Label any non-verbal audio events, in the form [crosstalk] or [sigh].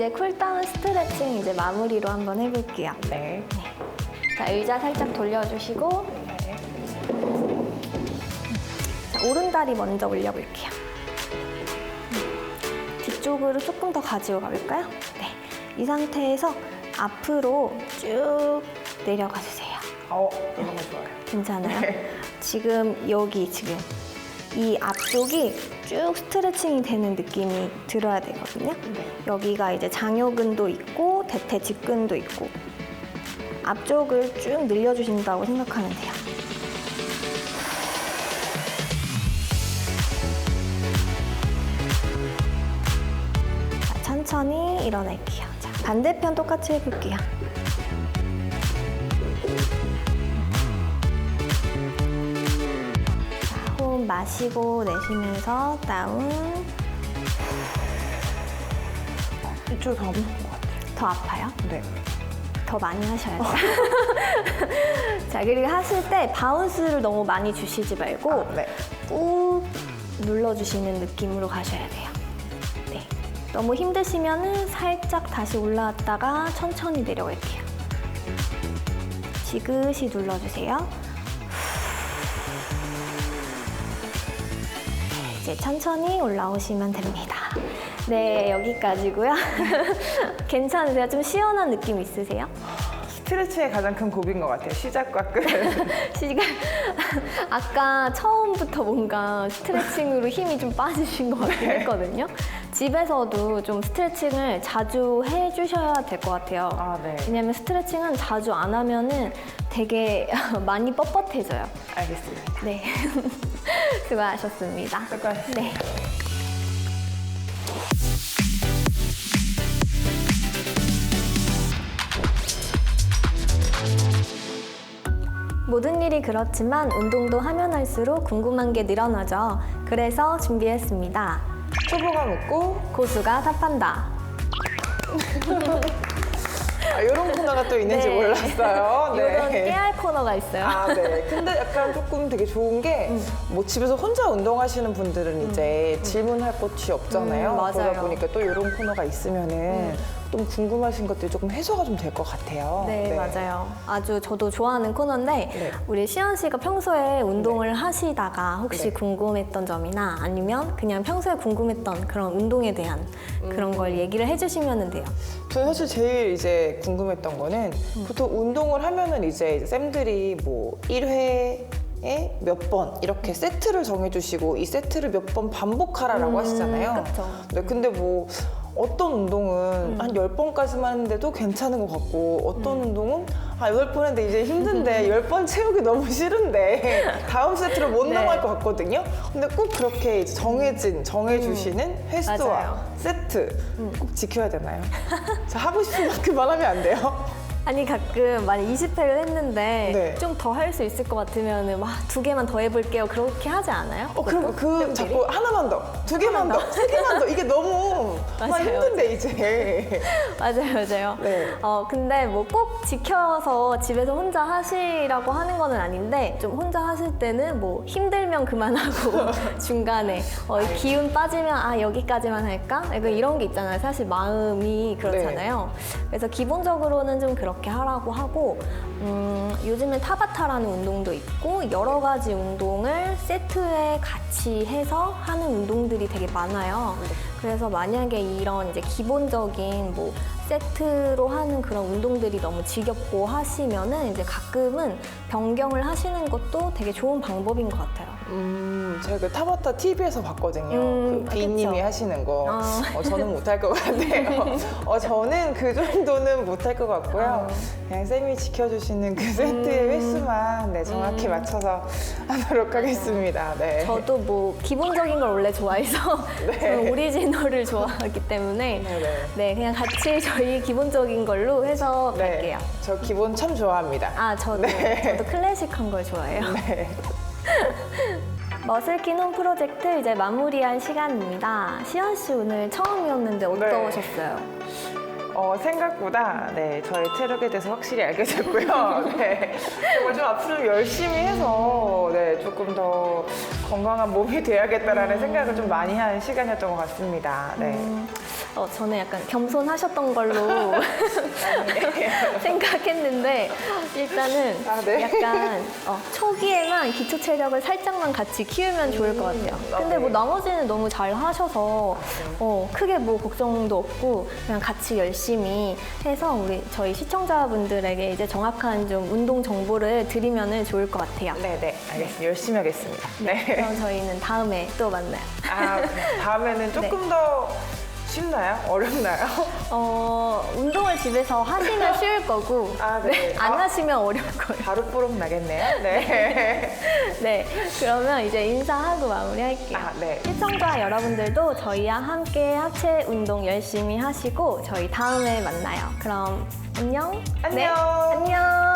이제 쿨다운 스트레칭 이제 마무리로 한번 해볼게요. 네. 자, 의자 살짝 돌려주시고 네. 자, 오른다리 먼저 올려볼게요. 뒤쪽으로 조금 더 가지고 가볼까요? 네. 이 상태에서 앞으로 쭉 내려가 주세요. 어, 이런 거 좋아요. 괜찮아요? 네. 지금 여기 지금 이 앞쪽이 쭉 스트레칭이 되는 느낌이 들어야 되거든요. 네. 여기가 이제 장요근도 있고 대퇴 직근도 있고 앞쪽을 쭉 늘려주신다고 생각하면 돼요. 자, 천천히 일어날게요. 자, 반대편 똑같이 해볼게요. 마시고 내쉬면서 다운. 이쪽이 더 아픈 것 같아요. 더 아파요? 네. 더 많이 하셔야 돼요. [laughs] 자, 그리고 하실 때 바운스를 너무 많이 주시지 말고 아, 네. 꾹 눌러주시는 느낌으로 가셔야 돼요. 네. 너무 힘드시면은 살짝 다시 올라왔다가 천천히 내려갈게요. 지그시 눌러주세요. 이제 천천히 올라오시면 됩니다. 네, 여기까지고요. [laughs] 괜찮으세요? 좀 시원한 느낌 있으세요? 스트레칭의 가장 큰 고비인 것 같아요. 시작과 끝. [laughs] 시간 아까 처음부터 뭔가 스트레칭으로 힘이 좀 빠지신 것 같긴 했거든요. 집에서도 좀 스트레칭을 자주 해주셔야 될 것 같아요. 아, 네. 왜냐면 스트레칭은 자주 안 하면은 되게 [laughs] 많이 뻣뻣해져요. 알겠습니다. 네. [laughs] 수고하셨습니다. 수고하셨습니다. 네. 모든 일이 그렇지만 운동도 하면 할수록 궁금한 게 늘어나죠. 그래서 준비했습니다. 초보가 묻고 고수가 답한다. 아, 이런 코너가 또 있는지 [laughs] 네. 몰랐어요. [laughs] 깨알 코너가 있어요. 아, 네. 근데 약간 조금 되게 좋은 게, 음. 뭐 집에서 혼자 운동하시는 분들은 이제 질문할 곳이 없잖아요. 음, 맞아요. 음. 그러다 보니까 또 이런 코너가 있으면은 좀 궁금하신 것들이 조금 해소가 좀 될 것 같아요. 네, 맞아요. 아주 저도 좋아하는 코너인데 네. 우리 시연 씨가 평소에 운동을 하시다가 혹시 네. 궁금했던 점이나 아니면 그냥 평소에 궁금했던 그런 운동에 대한 음. 그런 걸 얘기를 해주시면 돼요. 저는 사실 제일 이제 궁금했던 거는 음. 보통 운동을 하면은 이제 이제 쌤들이 뭐 1회에 몇 번 이렇게 세트를 정해주시고 이 세트를 몇 번 반복하라라고 음, 하시잖아요. 그쵸. 네, 근데 뭐 어떤 운동은 음. 한 10번까지만 했는데도 괜찮은 것 같고 어떤 음. 운동은 아, 8번 했는데 이제 힘든데 [laughs] 10번 채우기 너무 싫은데 [laughs] 다음 세트로 못 네. 넘어갈 것 같거든요. 근데 꼭 그렇게 이제 정해진, 정해주시는 횟수와 음. 맞아요. 음. 세트 꼭 지켜야 되나요? [laughs] 저 하고 싶은 만큼만 하면 안 돼요? 아니 가끔 만약 20회를 했는데 네. 좀 더 할 수 있을 것 같으면 막두 개만 더 해볼게요. 그렇게 하지 않아요? 어, 그럼 그 쌤들이? 자꾸 하나만 더, 두 개만 더, 세 개만 더. 이게 너무 막 [laughs] 맞아요. 힘든데 이제. [laughs] 맞아요, 맞아요. 네. 어, 근데 뭐 꼭 지켜서 집에서 혼자 하시라고 하는 거는 아닌데, 좀 혼자 하실 때는 뭐 힘들면 그만하고, [laughs] 중간에 어, 기운 빠지면 아, 여기까지만 할까? 약간 이런 게 있잖아요. 사실 마음이 그렇잖아요. 그래서 기본적으로는 좀 그 렇게 하라고 하고, 음, 요즘엔 타바타라는 운동도 있고, 여러 가지 운동을 세트에 같이 해서 하는 운동들이 되게 많아요. 그래서 만약에 이런 이제 기본적인 뭐 세트로 하는 그런 운동들이 너무 지겹고 하시면은 이제 가끔은 변경을 하시는 것도 되게 좋은 방법인 것 같아요. 음, 제가 그 타바타 TV에서 봤거든요. 음, 그 비님이 그쵸. 하시는 거. 아. 어, 저는 못할 것 같아요. [laughs] 어, 저는 그 정도는 못할 것 같고요. 아. 그냥 쌤이 지켜주시는 그 세트의 음. 횟수만 네, 정확히 맞춰서 하도록 하겠습니다. 네. 저도 뭐 기본적인 걸 원래 좋아해서 [laughs] 네. 저는 오리지널을 좋아하기 때문에 네네. 네 그냥 같이 저희 기본적인 걸로 해서 네. 갈게요. 저 기본 참 좋아합니다. 아 저도 네. 저도 클래식한 걸 좋아해요. 네. [laughs] 머슬킨 홈 프로젝트 이제 마무리할 시간입니다. 시연 씨 오늘 처음이었는데 어떠셨어요? 어, 생각보다 네, 저의 체력에 대해서 확실히 알게 됐고요. [laughs] 네. 정말 좀 앞으로 좀 열심히 해서 네, 조금 더 건강한 몸이 돼야겠다라는 생각을 좀 많이 한 시간이었던 것 같습니다. 네. 음, 어, 저는 약간 겸손하셨던 걸로 [laughs] 생각했는데 일단은 아, 네. 약간 어, 초기에만 기초 체력을 살짝만 같이 키우면 좋을 것 같아요. 아, 근데 뭐 네. 나머지는 너무 잘 하셔서 어, 크게 뭐 걱정도 없고 그냥 같이 열심히 해서 우리 저희 시청자분들에게 이제 정확한 좀 운동 정보를 드리면 좋을 것 같아요. 네, 네, 알겠습니다. 열심히 하겠습니다. 네. 그럼 저희는 다음에 또 만나요. 아, 다음에는 [laughs] 조금 더 쉽나요? 어렵나요? 어, 운동을 집에서 하시면 [laughs] 쉬울 거고, 아, 네. 안 아. 하시면 어려울 거예요. 바로 뽀록 나겠네요. 네. [laughs] 네, 그러면 이제 인사하고 마무리할게요. 아, 네. 시청자 여러분들도 저희와 함께 하체 운동 열심히 하시고, 저희 다음에 만나요. 그럼 안녕. 안녕. 네, 안녕.